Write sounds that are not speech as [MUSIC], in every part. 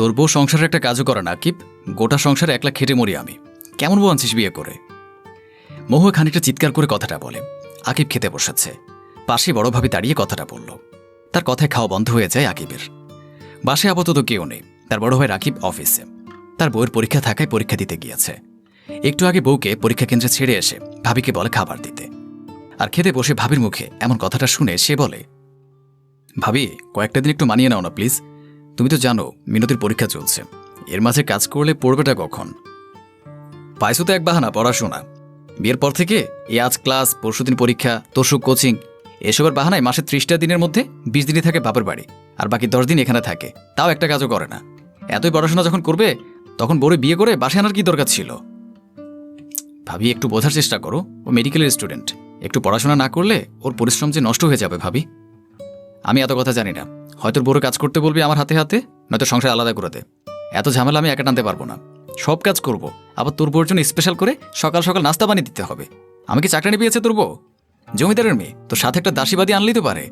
তোর বউ সংসারের একটা কাজও করে না, আকিব। গোটা সংসারে একলা খেটে মরি আমি। কেমন বউ আনছিস বিয়ে করে? মহুয়া খানিকটা চিৎকার করে কথাটা বলে। আকিব খেতে বসেছে। পাশে বড় ভাবি দাঁড়িয়ে কথাটা বলল। তার কথায় খাওয়া বন্ধ হয়ে যায় আকিবের। বাসে আপাতত কেউ নেই। তার বড় ভাই রাকিব অফিসে। তার বউয়ের পরীক্ষা থাকায় পরীক্ষা দিতে গিয়েছে। একটু আগে বউকে পরীক্ষা কেন্দ্রে ছেড়ে এসে ভাবিকে বলে খাবার দিতে। আর খেতে বসে ভাবির মুখে এমন কথাটা শুনে সে বলে, ভাবি, কয়েকটা দিন একটু মানিয়ে নাও না, প্লিজ। তুমি তো জানো, মিনতির পরীক্ষা চলছে। এর মাঝে কাজ করলে পড়বেটা কখন? পাইছো তো এক বাহানা, পড়াশোনা। বিয়ের পর থেকে এই আজ ক্লাস পরশুদিন পরীক্ষা তসু কোচিং, এসবের বাহানায় মাসে ত্রিশটা দিনের মধ্যে বিশ দিনই থাকে বাপের বাড়ি, আর বাকি দশ দিন এখানে থাকে। তাও একটা কাজও করে না। এতই পড়াশোনা যখন করবে, তখন বড় বিয়ে করে বাসে আনার কি দরকার ছিল? ভাবি, একটু বোঝার চেষ্টা করো। ও মেডিকেলের স্টুডেন্ট একটু পড়াশোনা না করলে ওর পরিশ্রম যে নষ্ট হয়ে যাবে, ভাবি। আমি এত কথা জানি না। হয়তো বড় কাজ করতে বলবি আমার হাতে হাতে, নয়তো সংসার আলাদা করে দে। এত ঝামেলা আমি একা টানতে পারব না। সব কাজ করব। আবার তোর বউর জন্য স্পেশাল করে সকাল সকাল নাস্তা বানিয়ে দিতে হবে। আমি কি চাকরানি পেয়েছে তোর বউ? জমিদারের মেয়ে, তোর সাথে একটা দাসীবাদী আনলেই তো পারে।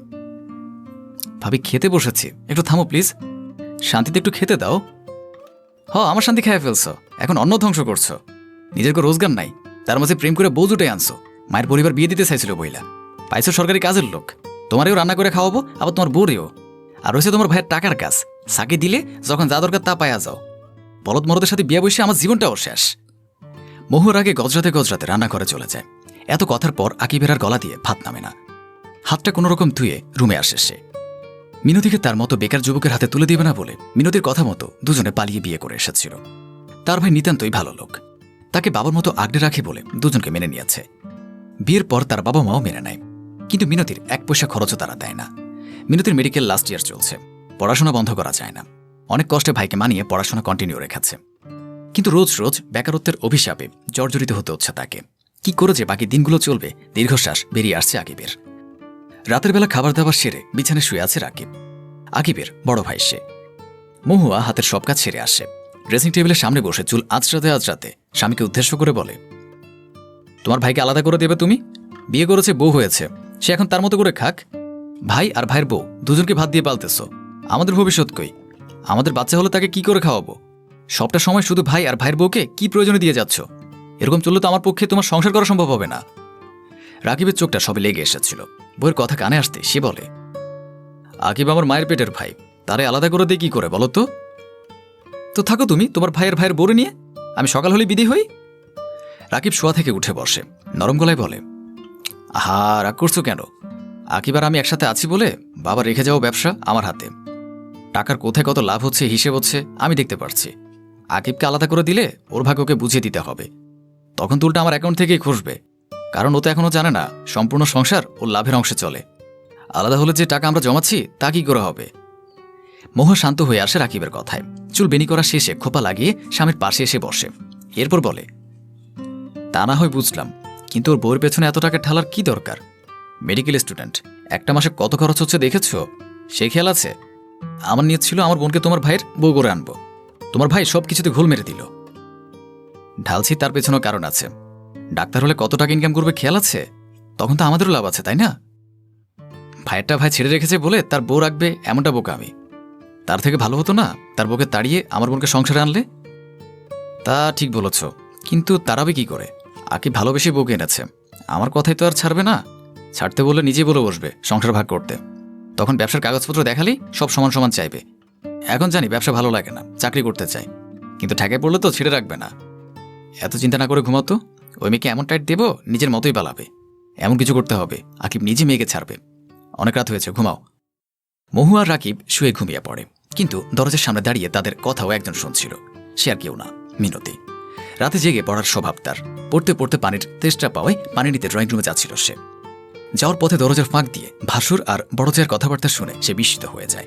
ভাবি, খেতে বসেছি। একটু থামো প্লিজ শান্তিতে একটু খেতে দাও। হ, আমার শান্তি খেয়ে ফেলছো। এখন অন্ন ধ্বংস করছ। নিজের কোনো রোজগার নাই। তার মাঝে প্রেম করে বউ জুটে আনছো। মায়ের পরিবার বিয়ে দিতে চাইছিল বইলা। পাইছো সরকারি কাজের লোক। তোমারেও রান্না করে খাওয়াবো, আবার তোমার বউরেও। আর রয়েছে তোমার ভাইয়ের টাকার কাজ। সাকে দিলে যখন যা দরকার তা পায়া যাও। বলদ মরদের সাথে বিয়ে বসে আমার জীবনটাও শেষ। মহুর আগে গজরাতে গজরাতে রান্না করে চলে যায়। এত কথার পর আকিবের আর গলা দিয়ে ভাত নামে না। হাতটা কোনো রকম ধুয়ে রুমে আসে সে। মিনতিকে তার মতো বেকার যুবকের হাতে তুলে দিবে না বলে মিনতির কথা মতো দুজনে পালিয়ে বিয়ে করে এসেছিল। তার ভাই নিতান্তই ভালো লোক। তাকে বাবার মতো আগলে রাখে বলে দুজনকে মেনে নিয়েছে। বিয়ের পর তার বাবা মাও মেনে নেয়। কিন্তু মিনতির এক পয়সা খরচও তারা দেয় না। মিনতির মেডিকেল লাস্ট ইয়ার চলছে। পড়াশোনা বন্ধ করা যায় না। অনেক কষ্টে ভাইকে মানিয়ে পড়াশোনা কন্টিনিউ রেখেছে। কিন্তু রোজ রোজ বেকারত্বের অভিশাপে জর্জরিত হতে হচ্ছে তাকে। কি করে যে বাকি দিনগুলো চলবে, দীর্ঘশ্বাস বেরিয়ে আসছে আকিবের। রাতের বেলা খাবার দাবার সেরে বিছানে শুয়ে আছে রাকিব। আকিবের বড় ভাই সে। মহুয়া হাতের সব কাজ ছেড়ে আসে। ড্রেসিং টেবিলের সামনে বসে চুল আজরাতে আজরাতে স্বামীকে উদ্দেশ্য করে বলে, তোমার ভাইকে আলাদা করে দেবে তুমি? বিয়ে করেছে, বউ হয়েছে। সে এখন তার মতো করে খাক। ভাই আর ভাইয়ের বউ, দুজনকে ভাত দিয়ে পালতেছ। আমাদের ভবিষ্যৎ কই? আমাদের বাচ্চা হলে তাকে কি করে খাওয়াবো? সবটা সময় শুধু ভাই আর ভাইয়ের বউকে কি প্রয়োজনে দিয়ে যাচ্ছ? এরকম চললে তো আমার পক্ষে তোমার সংসার করা সম্ভব হবে না। রাকিবের চোখটা সবে লেগে এসেছিল। বইয়ের কথা কানে আসতে সে বলে, আকিব আমার মায়ের পেটের ভাই। তারে আলাদা করে দিয়ে কি করে বলো তো? তো থাকো তুমি, তোমার ভাইয়ের ভাইয়ের বোরে নিয়ে। আমি সকাল হলে বিদি হই? রাকিব শোয়া থেকে উঠে বসে। নরম গলায় বলে আহা, রাগ করছ কেন? আকিব আর আমি একসাথে আছি বলে বাবা রেখে যাও ব্যবসা আমার হাতে। টাকার কোথায় কত লাভ হচ্ছে, হিসেব হচ্ছে, আমি দেখতে পারছি। আকিবকে আলাদা করে দিলে ওর ভাগ্যকে বুঝিয়ে দিতে হবে। তখন তুলটা আমার অ্যাকাউন্ট থেকেই খসবে। কারণ ও তো এখনও জানে না, সম্পূর্ণ সংসার ওর লাভের অংশে চলে। আলাদা হলে যে টাকা আমরা জমাচ্ছি, তা কি করে হবে? মোহ শান্ত হয়ে আসে রাকিবের কথায়। চুল বেনি করা শেষে খোপা লাগিয়ে স্বামীর পাশে এসে বসে। এরপর বলে, তা না হয় বুঝলাম। কিন্তু ওর বউয়ের পেছনে এত টাকা ঠালার কি দরকার? মেডিকেল স্টুডেন্ট একটা মাসে কত খরচ হচ্ছে দেখেছ? সেই খেয়াল আছে? আমার নিয়ত ছিল আমার বোনকে তোমার ভাইয়ের বউ করে আনব। তোমার ভাই সব কিছুতে ঘোল মেরে দিল। ঢালছি তার পেছনেও কারণ আছে। ডাক্তার হলে কত টাকা ইনকাম করবে খেয়াল আছে? তখন তো আমাদেরও লাভ আছে, তাই না? ভাইয়েরটা ভাই ছেড়ে রেখেছে বলে তার বউ রাখবে এমনটা বোকা আমি। তার থেকে ভালো হতো না? তার বউকে তাড়িয়ে আমার বোনকে সংসারে আনলে? তা ঠিক বলেছ, কিন্তু তারাবে কি করে? আকি ভালোবেসে বউকে এনেছে। আমার কথাই তো আর ছাড়বে না। ছাড়তে বলে নিজে বলে বসবে সংসার ভাগ করতে। তখন ব্যবসার কাগজপত্র দেখালেই সব সমান সমান চাইবে। এখন জানি ব্যবসা ভালো লাগে না, চাকরি করতে চাই। কিন্তু ঠেকায় পড়লে তো ছেড়ে রাখবে না। এত চিন্তা না করে ঘুমাতো? ওই মেয়েকে এমন টাইট দেবো, নিজের মতোই পালাবে এমন কিছু করতে হবে, আকিব নিজে মেয়েকে ছাড়বে। অনেক রাত হয়েছে, ঘুমাও। মহু আর রাকিব শুয়ে ঘুমিয়ে পড়ে। কিন্তু দরজার সামনে দাঁড়িয়ে তাদের কথাও একজন শুনছিল। সে আর কেউ না, মিনতি। রাতে জেগে পড়ার স্বভাব তার। পড়তে পড়তে পানির তেষ্টা পাওয়ায় পানি নিতে ড্রয়িং রুমে যাচ্ছিল সে। যাওয়ার পথে দরজার ফাঁক দিয়ে ভাসুর আর বড় চেয়ার কথাবার্তা শুনে সে বিস্মিত হয়ে যায়।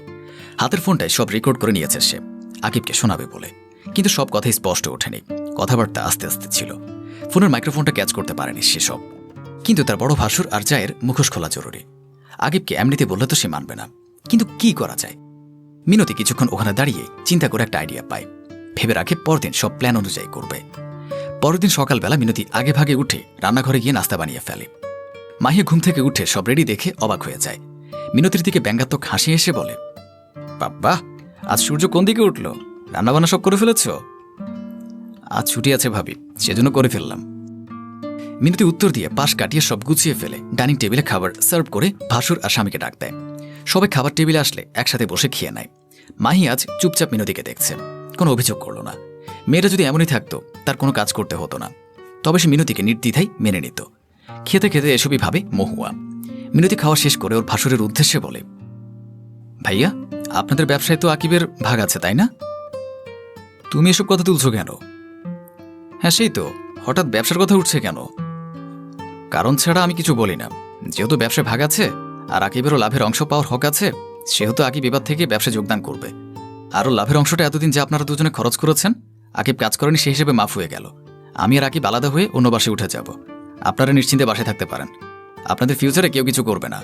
হাতের ফোনটায় সব রেকর্ড করে নিয়েছে সে। আকিবকে শোনাবে বলে। কিন্তু সব কথাই স্পষ্ট ওঠেনি। কথাবার্তা আস্তে আস্তে ছিল। ফোনের মাইক্রোফোনটা ক্যাচ করতে পারেনি সেসব কিন্তু তার বড় ভাসুর আর জায়ের মুখোশ খোলা জরুরি। আকিবকে এমনিতে বললে তো সে মানবে না। কিন্তু কি করা যায়? মিনতি কিছুক্ষণ ওখানে দাঁড়িয়ে চিন্তা করে একটা আইডিয়া পায়। ভেবে রাখে, পরদিন সব প্ল্যান অনুযায়ী করবে। পরের দিন সকালবেলা মিনতি আগে ভাগে উঠে রান্নাঘরে গিয়ে নাস্তা বানিয়ে ফেলে। মাহি ঘুম থেকে উঠে সব রেডি দেখে অবাক হয়ে যায়। মিনতির দিকে ব্যঙ্গাত্মক হাসি এসে বলে, বাব্বা, আজ সূর্য কোন দিকে উঠল? রান্নাবান্না সব করে ফেলেছ? আজ ছুটি আছে ভাবি, সেজন্য করে ফেললাম। মিনতি উত্তর দিয়ে পাশ কাটিয়ে সব গুছিয়ে ফেলে ডাইনিং টেবিলে খাবার সার্ভ করে ভাসুর আর স্বামীকে ডাক দেয়। সবাই খাবার টেবিলে আসলে একসাথে বসে খেয়ে নেয়। মাহি আজ চুপচাপ মিনতিকে দেখছে। কোনো অভিযোগ করল না। মেয়েটা যদি এমনই থাকতো, তার কোনো কাজ করতে হতো না। তবে সে মিনতিকে নির্দ্বিধাই মেনে নিত। খেতে খেতে এসবই ভাবে মহুয়া। মিনতি খাওয়া শেষ করে ওর ভাসুরের উদ্দেশ্যে বলে, ভাইয়া, আপনাদের ব্যবসায় তো আকিবের ভাগ আছে, তাই না? তুমি এসব কথা তুলছো কেন? হ্যাঁ সেই তো, হঠাৎ ব্যবসার কথা উঠছে কেন? কারণ ছাড়া আমি কিছু বলি না। যেহেতু ব্যবসায় ভাগ আছে, আর আকিবেরও লাভের অংশ পাওয়ার হক আছে, সেহেতু আকিব এবার থেকে ব্যবসায় যোগদান করবে। আরও লাভের অংশটা এতদিন যে আপনারা দুজনে খরচ করেছেন, আকিব কাজ করেনি, সেই হিসেবে মাফ হয়ে গেল। আমি আর আকিব আলাদা হয়ে অন্য বাসে উঠে যাব। আপনারা নিশ্চিন্তে বাসায় থাকতে পারেন। আপনাদের ফিউচারে কেউ কিছু করবে না।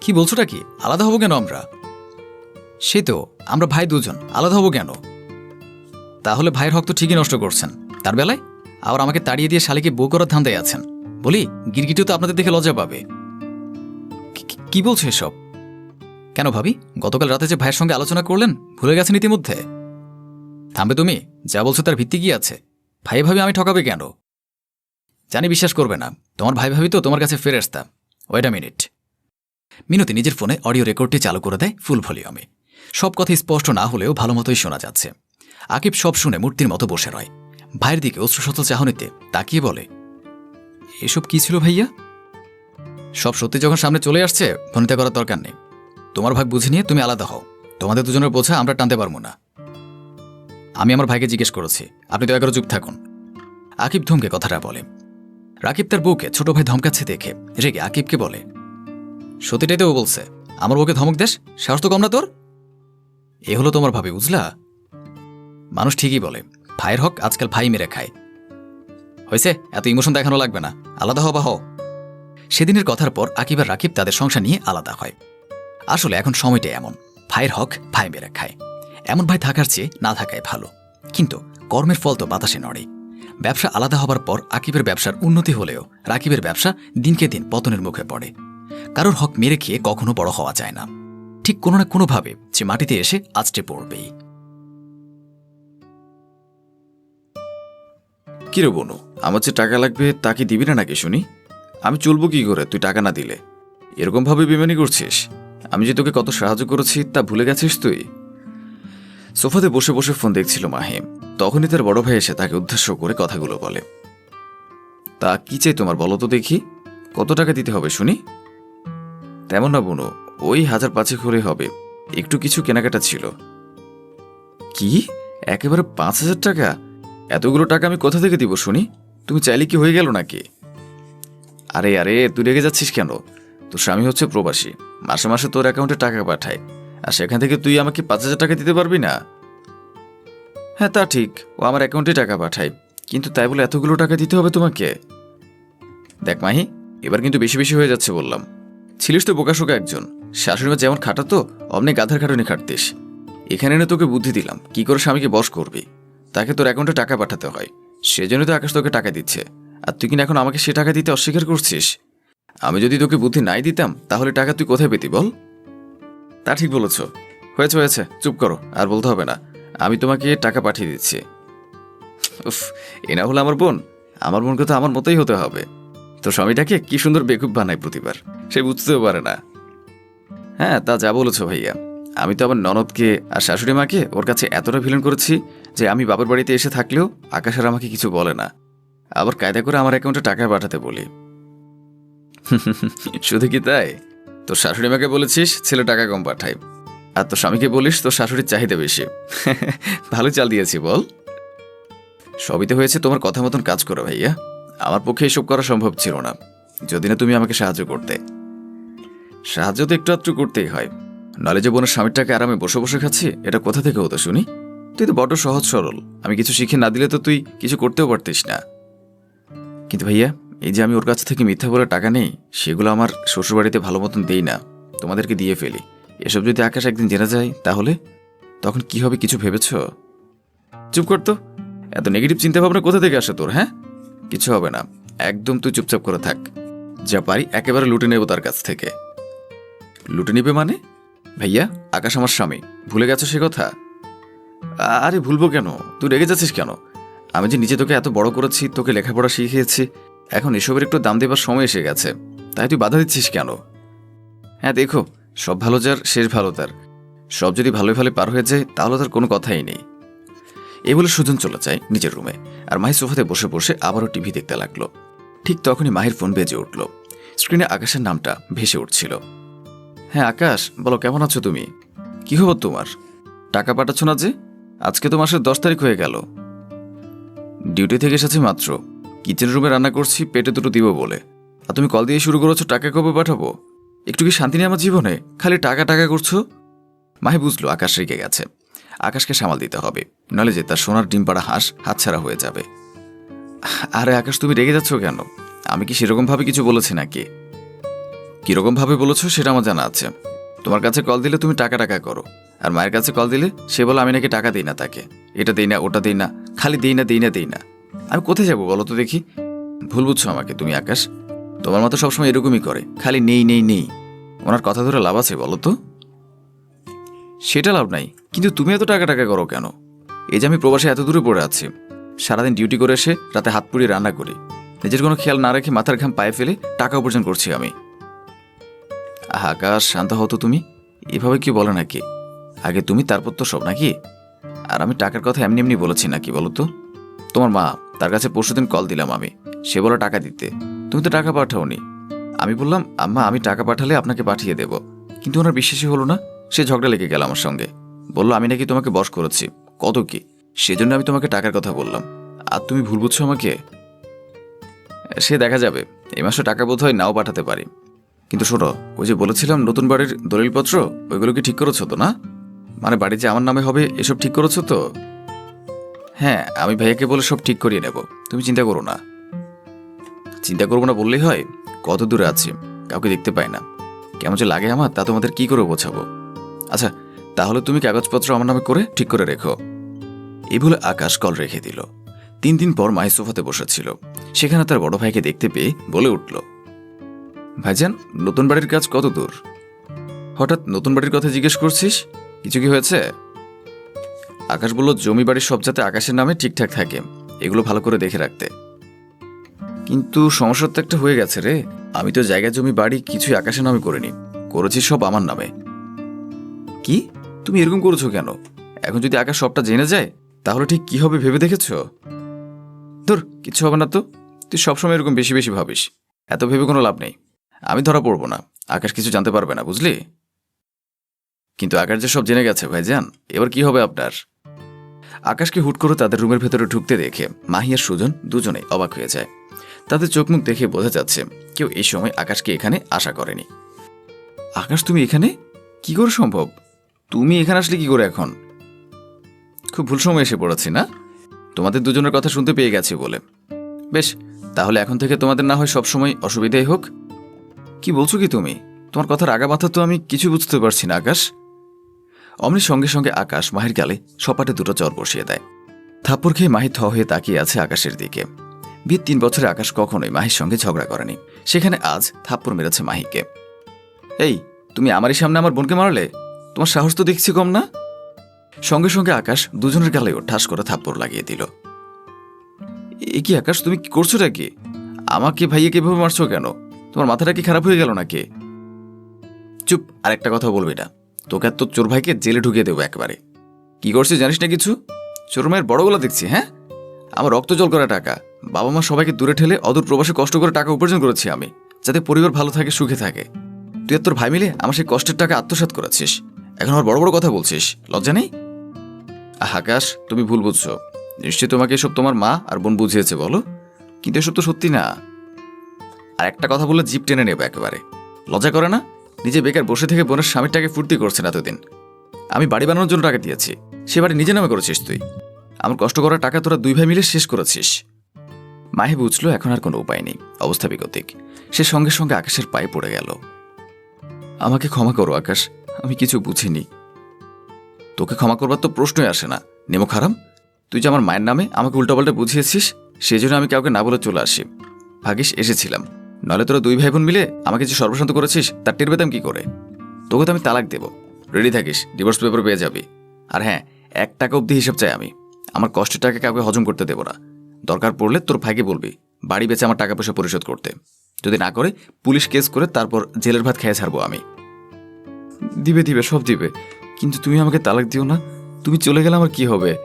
কি বলছোটা কি? আলাদা হব কেন আমরা? সে তো, আমরা ভাই দুজন, আলাদা হব কেন? তাহলে ভাইয়ের হক তো ঠিকই নষ্ট করছেন। তার বেলায়? আবার আমাকে তাড়িয়ে দিয়ে শালিকে বউ করার ধান্দায় আছেন। বলি, গিরগিটিও তো আপনাদের দেখে লজ্জা পাবে। কি- বলছো এসব? কেন ভাবি? গতকাল রাতে যে ভাইয়ের সঙ্গে আলোচনা করলেন, ভুলে গেছেন ইতিমধ্যে। থামবে তুমি, যা বলছো তার ভিত্তি কি আছে? ভাই ভাবি আমি ঠকাবে কেন? জানি বিশ্বাস করবে না। তোমার ভাই ভাবি তো তোমার কাছে ফেরে আসতাম। ওয়েট আ মিনিট মিনতি নিজের ফোনে অডিও রেকর্ডটি চালু করে দেয় ফুল ভলিউমে। সব কথা স্পষ্ট না হলেও ভালো মতোই শোনা যাচ্ছে। আকিব সব শুনে মূর্তির মতো বসে রয়। ভাইয়ের দিকে অশ্রুশত চাহনিতে তাকিয়ে বলে, এসব কি ছিল ভাইয়া? সব সত্যি যখন সামনে চলে আসছে, ভনিতা করার দরকার নেই। তোমার ভাগ বুঝে নিয়ে তুমি আলাদা হও। তোমাদের দুজনের বোঝা আমরা টানতে পারব না। আমি আমার ভাইকে জিজ্ঞেস করেছি, আপনি দয়া করে চুপ থাকুন। আকিব ধমকে কথাটা বলে। রাকিব তার বউকে, ছোট ভাই ধমকাচ্ছে দেখে। রেগে আকিবকে বলে সত্যিটাই তো ও বলছে, আমার বউকে ধমক দেশ সাহস তো কম না তোর? এ হলো তোমার ভাবি, বুঝলা? মানুষ ঠিকই বলে, ভাইয়ের হক আজকাল ভাই মেরে খায়। হয়েছে, এত ইমোশন দেখানো লাগবে না, আলাদা হবা হও। সেদিনের কথার পর আকিব আর রাকিব তাদের সংসার নিয়ে আলাদা হয়। আসলে এখন সময়টা এমন। ভাইয়ের হক ভাই মেরে খায়। এমন ভাই থাকার চেয়ে না থাকাই ভালো। কিন্তু কর্মের ফল তো বাতাসে নড়ে। ব্যবসা আলাদা হবার পর আকিবের ব্যবসার উন্নতি হলেও রাকিবের ব্যবসা দিনকে দিন পতনের মুখে পড়ে। কারোর হক মেরে খেয়ে কখনো বড় হওয়া যায় না। ঠিক কোনো না কোনোভাবে সে মাটিতে এসে আছটে পড়বেই। কিরে বনু, আমার যে টাকা লাগবে তাকে দিবি না নাকি শুনি? আমি চলবো কি করে? তুই টাকা না দিলে। এরকমভাবে বেমানি করছিস? আমি যে তোকে কত সাহায্য করেছি, তা ভুলে গেছিস তুই? সোফাতে বসে বসে ফোন দেখছিল মাহিম। তখনই তার বড় ভাই এসে তাকে উদ্দেশ্য করে কথাগুলো বলে। তা কি চাই তোমার বলো তো দেখি। কত টাকা দিতে হবে শুনি? তেমন না বনু, ওই হাজার পাঁচেক হলে হবে। একটু কিছু কেনাকাটা ছিল। কি? একেবারে পাঁচ হাজার টাকা? এতগুলো টাকা আমি কোথা থেকে দিব শুনি? তুমি চাইলে কি হয়ে গেল নাকি? আরে আরে, তুই রেগে যাচ্ছিস কেন? তোর স্বামী হচ্ছে প্রবাসী। মাসে মাসে তোর অ্যাকাউন্টে টাকা পাঠায়। আর সেখান থেকে তুই আমাকে পাঁচ হাজার টাকা দিতে পারবি না? হ্যাঁ তা ঠিক। ও আমার অ্যাকাউন্টে টাকা পাঠায়। কিন্তু তাই বলে এতগুলো টাকা দিতে হবে তোমাকে? দেখ মাহি, এবার কিন্তু বেশি বেশি হয়ে যাচ্ছে বললাম। ছিলিস তো বোকাশোকা একজন। শাশুড়িমা যেমন খাটাতো অমনি গাধার খাটুনি খাটতিস। এখানে এনে তোকে বুদ্ধি দিলাম, কি করে স্বামীকে বশ করবি? তাকে তোর অ্যাকাউন্টে টাকা পাঠাতে হয়। সেজন্য তো আকাশ তোকে টাকা দিচ্ছে। আর তুই কিনা এখন আমাকে সে টাকা দিতে অস্বীকার করছিস? আমি যদি তোকে বুদ্ধি নাই দিতাম, তাহলে টাকা তুই কোথায় পেতি বল? তা ঠিক বলেছ। হয়েছে হয়েছে, চুপ করো, আর বলতে হবে না। আমি তোমাকে টাকা পাঠিয়ে দিচ্ছি। উফ, এ না হলো আমার বোন। আমার বোনকে তো আমার মতোই হতে হবে। তো স্বামীটাকে কি সুন্দর বেকুব বানায় প্রতিবার। সে বুঝতেও পারে না। হ্যাঁ তা যা বলেছ ভাইয়া। আমি তো আমার ননদকে আর শাশুড়ি মাকে ওর কাছে এতটা ভিলেন করেছি যে আমি বাবার বাড়িতে এসে থাকলেও আকাশ আর আমাকে কিছু বলে না। আবার কায়দা করে আমার অ্যাকাউন্টে টাকা পাঠাতে বলি। [LAUGHS] শুধু কি তাই? তোর শাশুড়ি মাকে বলেছিস ছেলে টাকা কম পাঠায়। আর তোর স্বামীকে বলিস তোর শাশুড়ির চাহিদা বেশি। [LAUGHS] ভালো চাল দিয়েছি, বল। সবই তো হয়েছে তোমার কথা মতন কাজ করো, ভাইয়া। আমার পক্ষে এসব করা সম্ভব ছিল না। যদি না তুমি আমাকে সাহায্য করতে। সাহায্য তো একটু আধটু করতেই হয়। নলে যে বোনের স্বামীর টাকা আরামে বসে বসে খাচ্ছি, এটা কোথা থেকে হতো শুনি? তুই তো বড্ড সহজ সরল। আমি কিছু শিখে না দিলে তো তুই কিছু করতেও পারতিস না। কিন্তু ভাইয়া এই যে আমি ওর কাছ থেকে মিথ্যা বলে টাকা নেই, সেগুলো আমার শ্বশুরবাড়িতে ভালো মতন দেই না। তোমাদেরকে দিয়ে ফেলি। এসব যদি আকাশ একদিন জেনে যায়, তাহলে? তখন কি হবে কিছু ভেবেছ? চুপ কর তো। এত নেগেটিভ চিন্তা ভাবনা কোথা থেকে আসে তোর হ্যাঁ? কিছু হবে না। একদম তুই চুপচাপ করে থাক। যা পারি একেবারে লুটে নেব তার কাছ থেকে। লুটে নিবে মানে? ভাইয়া, আকাশ আমার স্বামী। ভুলে গেছো সে কথা? আরে ভুলবো কেন? তুই রেগে যাচ্ছিস কেন? আমি যে নিজে তোকে এত বড় করেছি, তোকে লেখাপড়া শিখিয়েছি এখন এসবের একটু দাম দেবার সময় এসে গেছে। তাই তুই বাধা দিচ্ছিস কেন? হ্যাঁ দেখো, সব ভালো যার, শেষ ভালো তার। সব যদি ভালোই ভালো পার হয়ে যায়, তাহলে তার কোনো কথাই নেই। এই বলে সুজন চলে যায় নিজের রুমে, আর মাহি সোফাতে বসে বসে আবারও টিভি দেখতে লাগল। ঠিক তখনই মাহির ফোন বেজে উঠল। স্ক্রিনে আকাশের নামটা ভেসে উঠছিল। হ্যাঁ আকাশ, বলো কেমন আছো তুমি? কি খবর তোমার? টাকা পাঠাচ্ছ না যে? আজকে তো মাসের দশ তারিখ হয়ে গেল। ডিউটি থেকে এসেছি মাত্র। কিচেন রুমে রান্না করছি, পেটে দুটো দিব বলে। আর তুমি কল দিয়ে শুরু করেছ, টাকা কবে পাঠাবো? একটু কি শান্তি নেই আমার জীবনে? খালি টাকা টাকা করছ? মাহি বুঝলো, আকাশ রেগে গেছে। আকাশকে সামাল দিতে হবে নলে যে তার সোনার ডিম পাড়া হাঁস হাতছাড়া হয়ে যাবে। আরে আকাশ, তুমি রেগে যাচ্ছ কেন? আমি কি সেরকমভাবে কিছু বলেছি নাকি? কীরকমভাবে বলেছ সেটা আমার জানা আছে। তোমার কাছে কল দিলে তুমি টাকা টাকা করো, আর মায়ের কাছে কল দিলে সে বলে আমি নাকি টাকা দিই না তাকে। এটা দিই না, ওটা দিই না, খালি দিই না দিই না দিই না। আমি কোথায় যাব বলো তো দেখি? ভুল বুঝছ আমাকে, তুমি আকাশ। তোমার মতো সবসময় এরকমই করে, খালি নেই নেই নেই। ওনার কথা ধরে লাভ আছে বলো তো। সেটা লাভ নাই, কিন্তু তুমি এত টাকা টাকা করো কেন? এই যে আমি প্রবাসে এত দূরে পড়ে আছি, সারাদিন ডিউটি করে এসে রাতে হাত পুড়িয়ে রান্না করি। নিজের কোনো খেয়াল না রেখে মাথার ঘাম পায়ে ফেলে টাকা উপার্জন করছি আমি। আকাশ, শান্ত হতো তুমি। এভাবে কি বলে নাকি? আগে তুমি, তারপর তো সব নাকি? আর আমি টাকার কথা এমনি এমনি বলেছি নাকি বলো তো? তোমার মা তার কাছে পরশুদিন কল দিলাম আমি। সে বলো টাকা দিতে। তুমি তো টাকা পাঠাওনি। আমি বললাম, আম্মা, আমি টাকা পাঠালে আপনাকে পাঠিয়ে দেব। কিন্তু ওনার বিশ্বাসই হলো না। সে ঝগড়া লেগে গেল আমার সঙ্গে। বলল, আমি নাকি তোমাকে বস করেছি। কত কি? সেজন্য আমি তোমাকে টাকার কথা বললাম। আর তুমি ভুল বুঝছ আমাকে? সে দেখা যাবে। এই মাসে টাকা বোধ হয় নাও পাঠাতে পারি। কিন্তু শোনো, ওই যে বলেছিলাম নতুন বাড়ির দলিলপত্র, ওইগুলো কি ঠিক করেছ তো না? মানে বাড়ি যে আমার নামে হবে, এসব ঠিক করেছ তো? হ্যাঁ আমি ভাইয়াকে বলে সব ঠিক করিয়ে নেব। তুমি চিন্তা করো না। চিন্তা করব না বললেই হয়, কত দূরে আছি, কাউকে দেখতে পাই না। কেমন যে লাগে আমার, তা তোমাদের কি করে বোঝাবো? আচ্ছা তাহলে তুমি কাগজপত্র আমার নামে করে ঠিক করে রেখো। এই বলে আকাশ কল রেখে দিল। তিন দিন পর মাই সোফাতে বসেছিল। সেখানে তার বড় ভাইকে দেখতে পেয়ে বলে উঠল, ভাইজান, নতুন বাড়ির কাজ কত দূর? হঠাৎ নতুন বাড়ির কথা জিজ্ঞেস করছিস? কিছু কি হয়েছে? আকাশ বলল, জমি বাড়ির সব যাতে আকাশের নামে ঠিকঠাক থাকে, এগুলো ভালো করে দেখে রাখতে। কিন্তু সমস্যা তো একটা হয়ে গেছে রে। আমি তো জায়গা, জমি, বাড়ি কিছুই আকাশের নামে করিনি। করেছি সব আমার নামে। কি? তুমি এরকম করেছ কেন? এখন যদি আকাশ সবটা জেনে যায়, তাহলে ঠিক কি হবে ভেবে দেখেছ? ধর, কিছু হবে না তো। তুই সবসময় এরকম বেশি বেশি ভাবিস। এত ভেবে কোনো লাভ নেই। আমি ধরা পড়ব না। আকাশ কিছু জানতে পারবে না, বুঝলি? কিন্তু আকাশ যে সব জেনে গেছে, ভাইজান, এবার কি হবে আপনার? আকাশকে হুট করে তাদের রুমের ভেতরে ঢুকতে দেখে মাহি আর সুজন দুজনে অবাক হয়ে যায়। তাদের চোখ মুখ দেখে বোঝা যাচ্ছে কেউ এই সময় আকাশকে এখানে আশা করেনি। আকাশ, তুমি এখানে? কি করে সম্ভব? তুমি এখানে আসলে কি করে এখন? খুব ভুল সময় এসে পড়েছি, না? তোমাদের দুজনের কথা শুনতে পেয়ে গেছি বলে। বেশ, তাহলে এখন থেকে তোমাদের না হয় সবসময় অসুবিধাই হোক। কি বলছো কি তুমি? তোমার কথার আগা মাথা তো আমি কিছু বুঝতে পারছি না, আকাশ। অমনি সঙ্গে সঙ্গে আকাশ মাহির গালে সপাটে দুটো চর বসিয়ে দেয়। থাপ্পড় খেয়ে মাহি থ হয়ে তাকিয়ে আছে আকাশের দিকে। বিয়ের তিন বছরে আকাশ কখনোই মাহির সঙ্গে ঝগড়া করেনি। সেখানে আজ থাপ্পড় মেরেছে মাহিকে। এই, তুমি আমারই সামনে আমার বোনকে মারলে? তোমার সাহস তো দেখছি কম না? সঙ্গে সঙ্গে আকাশ দুজনের গালেও ঠাস করে থাপ্পড় লাগিয়ে দিল। এ কি আকাশ, তুমি কি করছোটা কি? আমাকে ভাইয়ে কীভাবে মারছো কেন? তোমার মাথাটা কি খারাপ হয়ে গেল নাকি? চুপ, আরেকটা কথা বলবি না। তোকে আর তোর চোর ভাইকে জেলে ঢুকিয়ে দেবো একবারে। কি করছিস জানিস না কিছু? চোর মায়ের বড় গলা দেখছি হ্যাঁ? আমার রক্ত জল করা টাকা। বাবা মা সবাইকে দূরে ঠেলে অদূর প্রবাসে কষ্ট করে টাকা উপার্জন করেছি আমি, যাতে পরিবার ভালো থাকে, সুখে থাকে। তুই আর তোর ভাই মিলে আমার সেই কষ্টের টাকা আত্মসাৎ করেছিস। এখন আমার বড় বড় কথা বলছিস, লজ্জা নেই? আকাশ, তুমি ভুল বুঝছ। নিশ্চয়ই তোমাকে এসব তোমার মা আর বোন বুঝিয়েছে, বলো। কিন্তু এসব তো সত্যি না। আর একটা কথা বলে জিপ টেনে নেবে একেবারে। লজ্জা করে না? নিজে বেকার বসে থেকে বোনের স্বামীর টাকা ফুর্তি করছেন এতদিন। আমি বাড়ি বানানোর জন্য টাকা দিয়েছি। সে বাড়ি নিজে নামে করেছিস তুই। আমার কষ্ট করা টাকা তোরা দুই ভাই মিলে শেষ করেছিস। মাহে বুঝলো এখন আর কোনো উপায় নেই, অবস্থা বিগতিক। সে সঙ্গে সঙ্গে আকাশের পায়ে পড়ে গেল। আমাকে ক্ষমা করো আকাশ, আমি কিছু বুঝিনি। তোকে ক্ষমা করবার তো প্রশ্নই আসে না। নেমো খারাম, তুই যে আমার মায়ের নামে আমাকে উল্টাপাল্টা বুঝিয়েছিস সেই জন্য আমি কাউকে না বলে চলে আসি। ভাগিস এসেছিলাম। নলে তোরা দুই ভাই বোন মিলে আমাকে যে সর্বশান্ত করেছিস, তার টের পেতাম কি করে? তোকে তো আমি তালাক দেব। রেডি থাকিস ডিভোর্স পেপার পেয়ে যাবি। আর হ্যাঁ এক টাকা অবধি হিসাব চাই আমি। আমার কষ্টের টাকা কাউকে হজম করতে দেবো না। দরকার পড়লে তোর ভাইকে বলবি, বাড়ি বেচে আমার টাকা পয়সা পরিশোধ করতে। যদি না করে, পুলিশ কেস করে তারপর জেলের ভাত খেয়ে ছাড়বো আমি। দিবে দিবে, সব দিবে। কিন্তু তুমি আমাকে তালাক দিও না। তুমি চলে গেলে আমার কি হবে?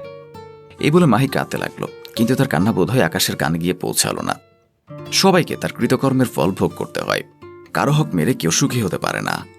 এই বলে মাহি কাঁদতে লাগল। কিন্তু তার কান্না বোধ হয় আকাশের কানে গিয়ে পৌঁছালো না। সবাইকে তার কৃতকর্মের ফল ভোগ করতে হয়। কারও হক মেরে কেউ সুখী হতে পারে না।